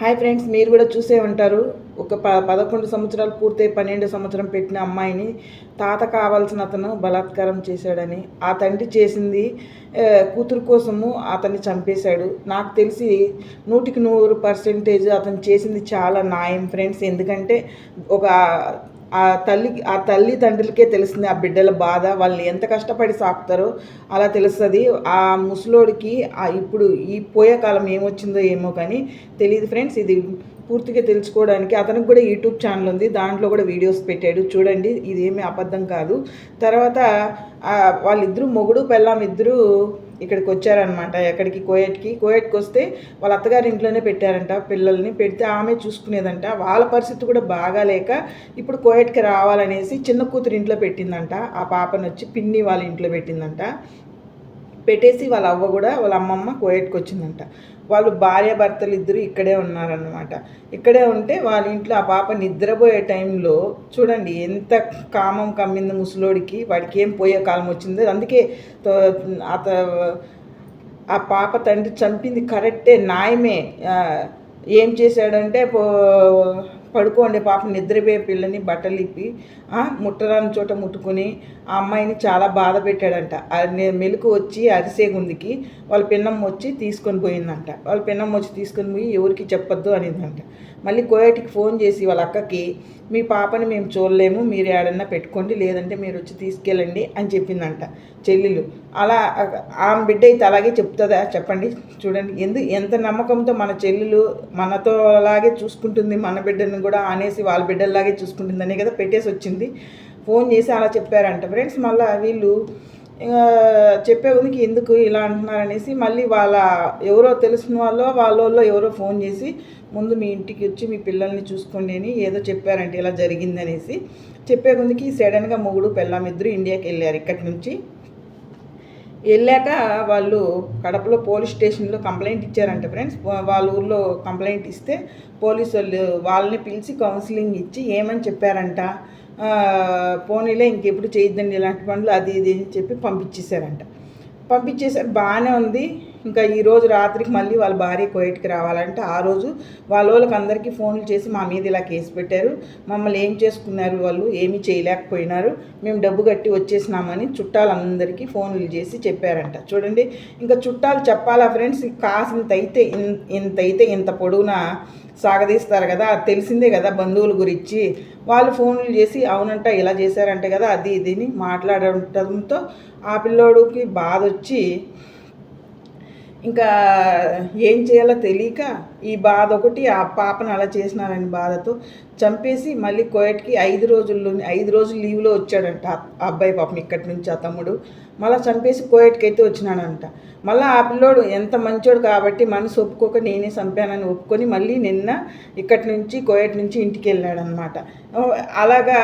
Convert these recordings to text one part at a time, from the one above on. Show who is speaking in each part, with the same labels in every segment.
Speaker 1: Hi friends మీరు కూడా చూసే ఉంటారు. ఒక ప పదకొండు సంవత్సరాలు పూర్తయి పన్నెండు సంవత్సరం పెట్టిన అమ్మాయిని తాత కావాల్సిన అతను బలాత్కారం చేశాడని ఆ తండ్రి చేసింది కూతురు కోసము అతన్ని చంపేశాడు. నాకు తెలిసి నూటికి నూరు పర్సెంటేజ్ అతను చేసింది చాలా న్యాయం ఫ్రెండ్స్ ఎందుకంటే ఒక ఆ తల్లికి ఆ తల్లి తండ్రులకే తెలుస్తుంది ఆ బిడ్డల బాధ. వాళ్ళని ఎంత కష్టపడి సాకుతారో అలా తెలుస్తుంది. ఆ ముసలోడికి ఆ ఇప్పుడు ఈ పోయే కాలం ఏమొచ్చిందో ఏమో కానీ తెలియదు ఫ్రెండ్స్. ఇది పూర్తిగా తెలుసుకోవడానికి అతనికి కూడా యూట్యూబ్ ఛానల్ ఉంది. దాంట్లో కూడా వీడియోస్ పెట్టాడు. చూడండి ఇది ఏమీ అబద్ధం కాదు. తర్వాత వాళ్ళిద్దరూ మొగుడు పెళ్ళాం ఇద్దరు ఇక్కడికి వచ్చారనమాట ఎక్కడికి? కోయట్కి. కోయట్కి వస్తే వాళ్ళ అత్తగారి ఇంట్లోనే పెట్టారంట పిల్లల్ని. పెడితే ఆమె చూసుకునేదంట. వాళ్ళ పరిస్థితి కూడా బాగాలేక ఇప్పుడు కోయట్కి రావాలనేసి చిన్న కూతురు ఇంట్లో పెట్టిందంట. ఆ పాపను వచ్చి పిన్ని వాళ్ళ ఇంట్లో పెట్టిందంట. పెట్టేసి వాళ్ళ అవ్వ కూడా వాళ్ళ అమ్మమ్మ కోయట్కి వచ్చిందంట వాళ్ళు భార్య భర్తలు ఇద్దరు ఇక్కడే ఉన్నారన్నమాట. ఇక్కడే ఉంటే వాళ్ళ ఇంట్లో ఆ పాప నిద్రపోయే టైంలో చూడండి ఎంత కామం కమ్మింది ముసలోడికి వాడికి ఏం పోయే కాలం వచ్చిందో. అందుకే అత ఆ పాప తండ్రి చంపింది కరెక్టే న్యాయమే. ఏం చేశాడంటే పో పడుకోండి పాప నిద్రపోయే పిల్లని బట్టలు ఇప్పి ముట్టరాని చోట ముట్టుకుని ఆ అమ్మాయిని చాలా బాధ పెట్టాడంట. మెలకు వచ్చి అరిసే గుందికి వాళ్ళ పిన్నమ్మ వచ్చి తీసుకొని పోయిందంట. వాళ్ళ పిన్నమ్మ వచ్చి తీసుకొని పోయి ఎవరికి చెప్పొద్దు అనిందంట. మళ్ళీ కోయటికి ఫోన్ చేసి వాళ్ళ అక్కకి మీ పాపని మేము చూడలేము మీరు ఏడన్నా పెట్టుకోండి లేదంటే మీరు వచ్చి తీసుకెళ్ళండి అని చెప్పిందంట చెల్లెలు. అలా ఆ- ఆమె బిడ్డ అయితే అలాగే చెప్తుందా? చెప్పండి చూడండి. ఎందు ఎంత నమ్మకంతో మన చెల్లెలు మనతో అలాగే చూసుకుంటుంది మన బిడ్డను కూడా అనేసి వాళ్ళ బిడ్డలాగే చూసుకుంటుందనే కదా పెట్టేసి వచ్చింది. ఫోన్ చేసి అలా చెప్పారంట. ఫ్రెండ్స్ మళ్ళీ వీళ్ళు చెప్పే ఉందికి ఎందుకు ఇలా అంటున్నారనేసి మళ్ళీ వాళ్ళ ఎవరో తెలిసిన వాళ్ళు వాళ్ళలో ఎవరో ఫోన్ చేసి ముందు మీ ఇంటికి వచ్చి మీ పిల్లల్ని చూసుకోండి అని ఏదో చెప్పారంటే ఇలా జరిగిందనేసి చెప్పే ముందుకి సడన్గా మొగుడు పెళ్ళాం ఇద్దరు ఇండియాకి వెళ్ళారు ఇక్కడి నుంచి. వెళ్ళాక వాళ్ళు కడపలో పోలీస్ స్టేషన్లో కంప్లైంట్ ఇచ్చారంట ఫ్రెండ్స్. వాళ్ళ ఊర్లో కంప్లైంట్ ఇస్తే పోలీసు వాళ్ళు వాళ్ళని పిలిచి కౌన్సిలింగ్ ఇచ్చి ఏమని చెప్పారంట? పోనీలే ఇంకెప్పుడు చేయొద్దండి ఇలాంటి పనులు అది ఇది అని చెప్పి పంపించేశారంట. పంపించేసారు బాగానే ఉంది. ఇంకా ఈ రోజు రాత్రికి మళ్ళీ వాళ్ళ భార్య కోయిట్కి రావాలంటే ఆ రోజు వాళ్ళ వాళ్ళకి అందరికీ ఫోన్లు చేసి మా మీద ఇలా కేసు పెట్టారు. మమ్మల్ని ఏం చేసుకున్నారు వాళ్ళు? ఏమీ చేయలేకపోయినారు. మేము డబ్బు కట్టి వచ్చేసినామని చుట్టాలందరికీ ఫోన్లు చేసి చెప్పారంట. చూడండి ఇంకా చుట్టాలు చెప్పాలా ఫ్రెండ్స్? కాసింత అయితే ఇన్- ఇంత అయితే ఇంత పొడవునా సాగదీస్తారు కదా? తెలిసిందే కదా బంధువుల గురించి. వాళ్ళు ఫోన్లు చేసి అవునంట ఇలా చేశారంట కదా అది ఇదిని మాట్లాడటంతో ఆ పిల్లోడికి బాధ వచ్చి ఇంకా ఏం చేయాలో తెలియక ఈ బాధ ఒకటి ఆ పాపను అలా చేసినారని బాధతో చంపేసి మళ్ళీ కోయట్కి ఐదు రోజుల్లో ఐదు రోజులు లీవ్లో వచ్చాడంట ఆ అబ్బాయి పాపం ఇక్కడి నుంచి ఆ తమ్ముడు. మళ్ళీ చంపేసి కోయట్కి అయితే వచ్చినాడంట. మళ్ళీ ఆ పిల్లోడు ఎంత మంచోడు కాబట్టి మనసు ఒప్పుకోక నేనే చంపానని ఒప్పుకొని మళ్ళీ నిన్న ఇక్కడి నుంచి కోయట్ నుంచి ఇంటికి వెళ్ళాడనమాట అలాగా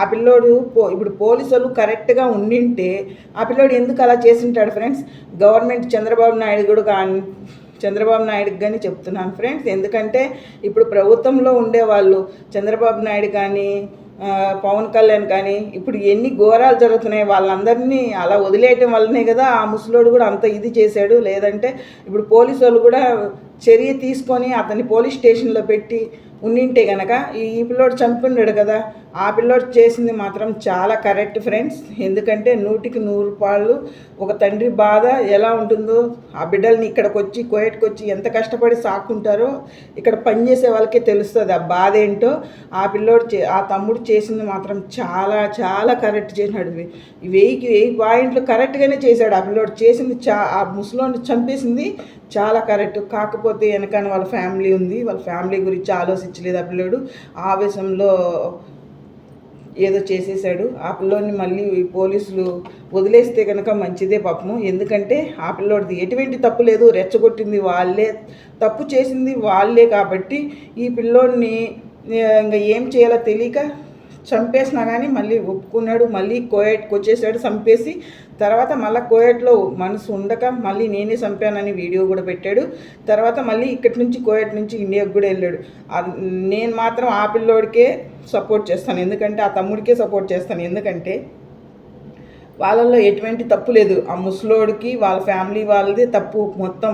Speaker 1: ఆ పిల్లోడు పో ఇప్పుడు పోలీసులు కరెక్ట్గా ఉండింటే ఆ పిల్లోడు ఎందుకు అలా చేసింటాడు ఫ్రెండ్స్? గవర్నమెంట్ చంద్రబాబు నాయుడు కూడా కానీ చంద్రబాబు నాయుడుకి కానీ చెప్తున్నాను ఫ్రెండ్స్. ఎందుకంటే ఇప్పుడు ప్రభుత్వంలో ఉండేవాళ్ళు చంద్రబాబు నాయుడు కానీ పవన్ కళ్యాణ్ కానీ ఇప్పుడు ఎన్ని ఘోరాలు జరుగుతున్నాయి వాళ్ళందరినీ అలా వదిలేయటం వల్లనే కదా ఆ ముసలోడు కూడా అంత ఇది చేశాడు. లేదంటే ఇప్పుడు పోలీసు వాళ్ళు కూడా చర్య తీసుకొని అతన్ని పోలీస్ స్టేషన్లో పెట్టి ఉండింటే గనక ఈ పిల్లోడు చంపున్నాడు కదా. ఆ పిల్లోడు చేసింది మాత్రం చాలా కరెక్ట్ ఫ్రెండ్స్. ఎందుకంటే నూటికి నూరు రూపాయలు ఒక తండ్రి బాధ ఎలా ఉంటుందో ఆ బిడ్డల్ని ఇక్కడికి వచ్చి కోయట్కి వచ్చి ఎంత కష్టపడి సాకుంటారో ఇక్కడ పనిచేసే వాళ్ళకే తెలుస్తుంది ఆ బాధ ఏంటో. ఆ పిల్లోడు చే ఆ తమ్ముడు చేసింది మాత్రం చాలా చాలా కరెక్ట్ చేసినాడు. వెయ్యికి వెయ్యి పాయింట్లు కరెక్ట్గానే చేశాడు ఆ పిల్లోడు. చేసింది చా ఆ ముసలోని చంపేసింది చాలా కరెక్ట్. కాకపోతే వెనకాల వాళ్ళ ఫ్యామిలీ ఉంది. వాళ్ళ ఫ్యామిలీ గురించి ఆలోచించలేదు ఆ పిల్లోడు. ఆవేశంలో ఏదో చేసేసాడు ఆ పిల్లోడిని మళ్ళీ పోలీసులు వదిలేస్తే కనుక మంచిదే పాపము. ఎందుకంటే ఆ పిల్లోడిది ఎటువంటి తప్పు లేదు. రెచ్చగొట్టింది వాళ్ళే. తప్పు చేసింది వాళ్ళే కాబట్టి ఈ పిల్లోడిని ఇంకా ఏం చేయాలో తెలియక చంపేసినా కానీ మళ్ళీ ఒప్పుకున్నాడు. మళ్ళీ కోయట్కి వచ్చేసాడు. చంపేసి తర్వాత మళ్ళీ కోయట్లో మనసు ఉండక మళ్ళీ నేనే చంపానని వీడియో కూడా పెట్టాడు. తర్వాత మళ్ళీ ఇక్కడి నుంచి కోయట్ నుంచి ఇండియాకు కూడా వెళ్ళాడు. నేను మాత్రం ఆ పిల్లోడికే సపోర్ట్ చేస్తాను. ఎందుకంటే ఆ తమ్ముడికే సపోర్ట్ చేస్తాను. ఎందుకంటే వాళ్ళల్లో ఎటువంటి తప్పు లేదు. ఆ ముసలోడికి వాళ్ళ ఫ్యామిలీ వాళ్ళదే తప్పు మొత్తం.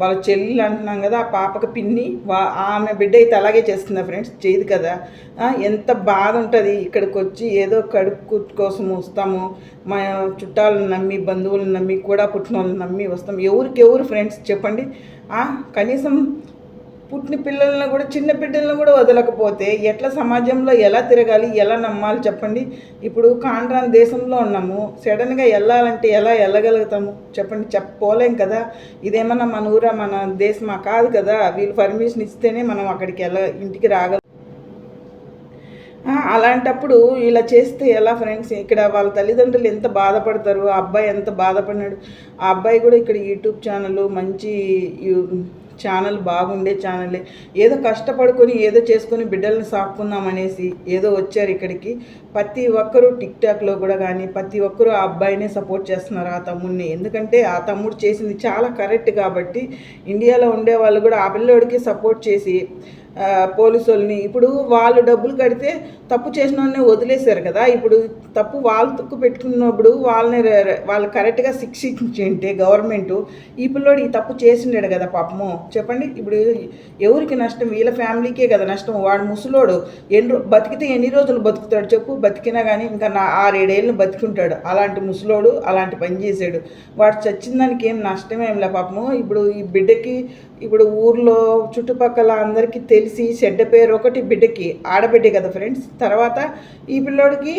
Speaker 1: వాళ్ళ చెల్లెలు అంటున్నాం కదా ఆ పాపకి పిన్ని వా ఆమె బిడ్డ అయితే అలాగే చేస్తుందా ఫ్రెండ్స్ చేయదు కదా. ఎంత బాధ ఉంటుంది. ఇక్కడికి వచ్చి ఏదో కడుపు కోసం వస్తాము. మా చుట్టాలను నమ్మి బంధువులను నమ్మి కూడా పుట్టిన వాళ్ళని నమ్మి వస్తాం ఎవరికి ఎవరు ఫ్రెండ్స్ చెప్పండి. కనీసం పుట్టిన పిల్లలను కూడా చిన్న బిడ్డలను కూడా వదలకపోతే ఎట్లా సమాజంలో ఎలా తిరగాలి ఎలా నమ్మాలి చెప్పండి. ఇప్పుడు కాండ్రాన్ దేశంలో ఉన్నాము. సడన్గా వెళ్ళాలంటే ఎలా వెళ్ళగలుగుతాము చెప్పండి. చెప్పలేం కదా. ఇదేమన్నా మన ఊరా మన దేశమా? కాదు కదా. వీళ్ళు పర్మిషన్ ఇస్తేనే మనం అక్కడికి వెళ్ళ ఇంటికి రాగలం. అలాంటప్పుడు ఇలా చేస్తే ఎలా ఫ్రెండ్స్? ఇక్కడ వాళ్ళ తల్లిదండ్రులు ఎంత బాధపడతారు? ఆ అబ్బాయి ఎంత బాధపడినాడు? ఆ అబ్బాయి కూడా ఇక్కడ యూట్యూబ్ ఛానల్ మంచి ఛానల్ బాగుండే ఛానలే. ఏదో కష్టపడుకొని ఏదో చేసుకొని బిడ్డల్ని సాక్కుందాం అనేసి ఏదో వచ్చారు ఇక్కడికి. ప్రతి ఒక్కరూ టిక్ టాక్లో కూడా కానీ ప్రతి ఒక్కరూ ఆ అబ్బాయినే సపోర్ట్ చేస్తున్నారు ఆ తమ్ముడిని. ఎందుకంటే ఆ తమ్ముడు చేసింది చాలా కరెక్ట్ కాబట్టి ఇండియాలో ఉండే వాళ్ళు కూడా ఆ పిల్లోడికి సపోర్ట్ చేసి పోలీసు వాళ్ళని ఇప్పుడు వాళ్ళు డబ్బులు కడితే తప్పు చేసిన వాళ్ళని వదిలేశారు కదా. ఇప్పుడు తప్పు వాళ్ళు తుక్కు పెట్టుకున్నప్పుడు వాళ్ళని వాళ్ళు కరెక్ట్గా శిక్షించింటే గవర్నమెంట్ ఈ పిల్లోడు ఈ తప్పు చేసిండాడు కదా పాపము. చెప్పండి. ఇప్పుడు ఎవరికి నష్టం? వీళ్ళ ఫ్యామిలీకే కదా నష్టం. వాడు ముసలోడు. ఎన్ని బతికితే ఎన్ని రోజులు బతుకుతాడు చెప్పు. బతికినా కానీ ఇంకా నా ఆరేడేళ్ళు బతికుంటాడు. అలాంటి ముసలోడు అలాంటి పని చేశాడు. వాడు చచ్చిన దానికి ఏం నష్టమేం లే పాపము. ఇప్పుడు ఈ బిడ్డకి ఇప్పుడు ఊర్లో చుట్టుపక్కల అందరికీ తెలిసి చెడ్డ పేరు ఒకటి బిడ్డకి ఆడబిడ్డ కదా ఫ్రెండ్స్? తర్వాత ఈ పిల్లోడికి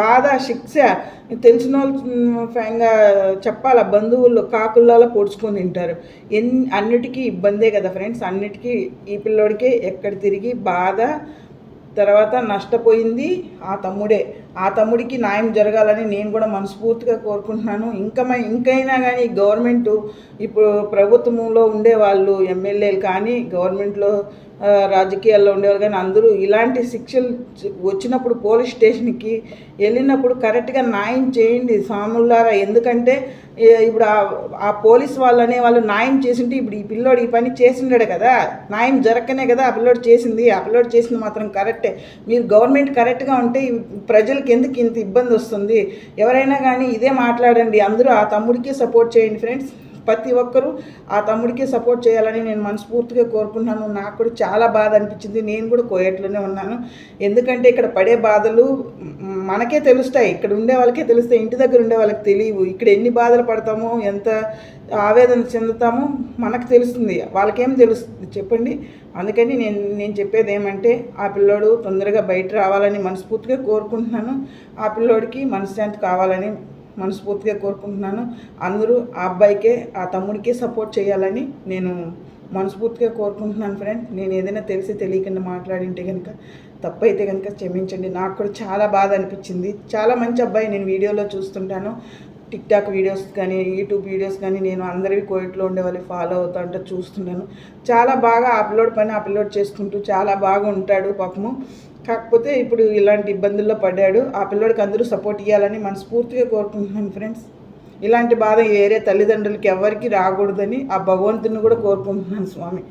Speaker 1: బాధ శిక్ష తెలిసిన వాళ్ళు ఫ్యాంగా చెప్పాలా? బంధువులు కాకుల్లాగా పొడుచుకొని తింటారు. ఎన్ అన్నిటికీ ఇబ్బందే కదా ఫ్రెండ్స్? అన్నిటికీ ఈ పిల్లోడికి ఎక్కడ తిరిగి బాధ తర్వాత నష్టపోయింది ఆ తమ్ముడే. ఆ తమ్ముడికి న్యాయం జరగాలని నేను కూడా మనస్ఫూర్తిగా కోరుకుంటున్నాను. ఇంకా ఇంకైనా కానీ గవర్నమెంట్ ఇప్పుడు ప్రభుత్వంలో ఉండేవాళ్ళు ఎమ్మెల్యేలు కానీ గవర్నమెంట్లో రాజకీయాల్లో ఉండేవారు కానీ అందరూ ఇలాంటి శిక్షలు వచ్చినప్పుడు పోలీస్ స్టేషన్కి వెళ్ళినప్పుడు కరెక్ట్గా న్యాయం చేయండి సాములారా ఎందుకంటే ఇప్పుడు ఆ ఆ పోలీస్ వాళ్ళు అనే వాళ్ళు న్యాయం చేసింటే ఇప్పుడు ఈ పిల్లోడు ఈ పని చేసిండాడు కదా. న్యాయం జరగనే కదా ఆ పిల్లోడు చేసింది. ఆ పిల్లోడు చేసింది మాత్రం కరెక్టే. మీరు గవర్నమెంట్ కరెక్ట్గా ఉంటే ప్రజలకు ఎందుకు ఇంత ఇబ్బంది వస్తుంది? ఎవరైనా కానీ ఇదే మాట్లాడండి. అందరూ ఆ తమ్ముడికి సపోర్ట్ చేయండి ఫ్రెండ్స్. ప్రతి ఒక్కరూ ఆ తమ్ముడికి సపోర్ట్ చేయాలని నేను మనస్ఫూర్తిగా కోరుకుంటున్నాను. నాకు కూడా చాలా బాధ అనిపించింది. నేను కూడా కోయట్లోనే ఉన్నాను. ఎందుకంటే ఇక్కడ పడే బాధలు మనకే తెలుస్తాయి. ఇక్కడ ఉండే వాళ్ళకే తెలుస్తాయి. ఇంటి దగ్గర ఉండే వాళ్ళకి తెలియవు. ఇక్కడ ఎన్ని బాధలు పడతామో ఎంత ఆవేదన చెందుతామో మనకు తెలుస్తుంది. వాళ్ళకేం తెలుస్తుంది చెప్పండి. అందుకని నేను నేను చెప్పేది ఏమంటే ఆ పిల్లోడు తొందరగా బయట రావాలని మనస్ఫూర్తిగా కోరుకుంటున్నాను. ఆ పిల్లోడికి మనశ్శాంతి కావాలని మనస్ఫూర్తిగా కోరుకుంటున్నాను. అందరూ ఆ అబ్బాయికే ఆ తమ్ముడికే సపోర్ట్ చేయాలని నేను మనస్ఫూర్తిగా కోరుకుంటున్నాను ఫ్రెండ్. నేను ఏదైనా తెలిసి తెలియకుండా మాట్లాడింటే కనుక తప్పు అయితే కనుక క్షమించండి. నాకు కూడా చాలా బాధ అనిపించింది. చాలా మంచి అబ్బాయి నేను వీడియోలో చూస్తుంటాను. టిక్ టాక్ వీడియోస్ కానీ యూట్యూబ్ వీడియోస్ కానీ నేను అందరివి కోయిట్లో ఉండే వాళ్ళు ఫాలో అవుతా ఉంటా చూస్తున్నాను చాలా బాగా అప్లోడ్ పని అప్లోడ్ చేసుకుంటూ చాలా బాగా ఉంటాడు పాపము. కాకపోతే ఇప్పుడు ఇలాంటి ఇబ్బందుల్లో పడ్డాడు. ఆ పిల్లోడికి అందరూ సపోర్ట్ ఇవ్వాలని మనస్ఫూర్తిగా కోరుకుంటున్నాను ఫ్రెండ్స్ ఇలాంటి బాధ వేరే తల్లిదండ్రులకి ఎవరికి రాకూడదని ఆ భగవంతుని కూడా కోరుకుంటున్నాను స్వామి.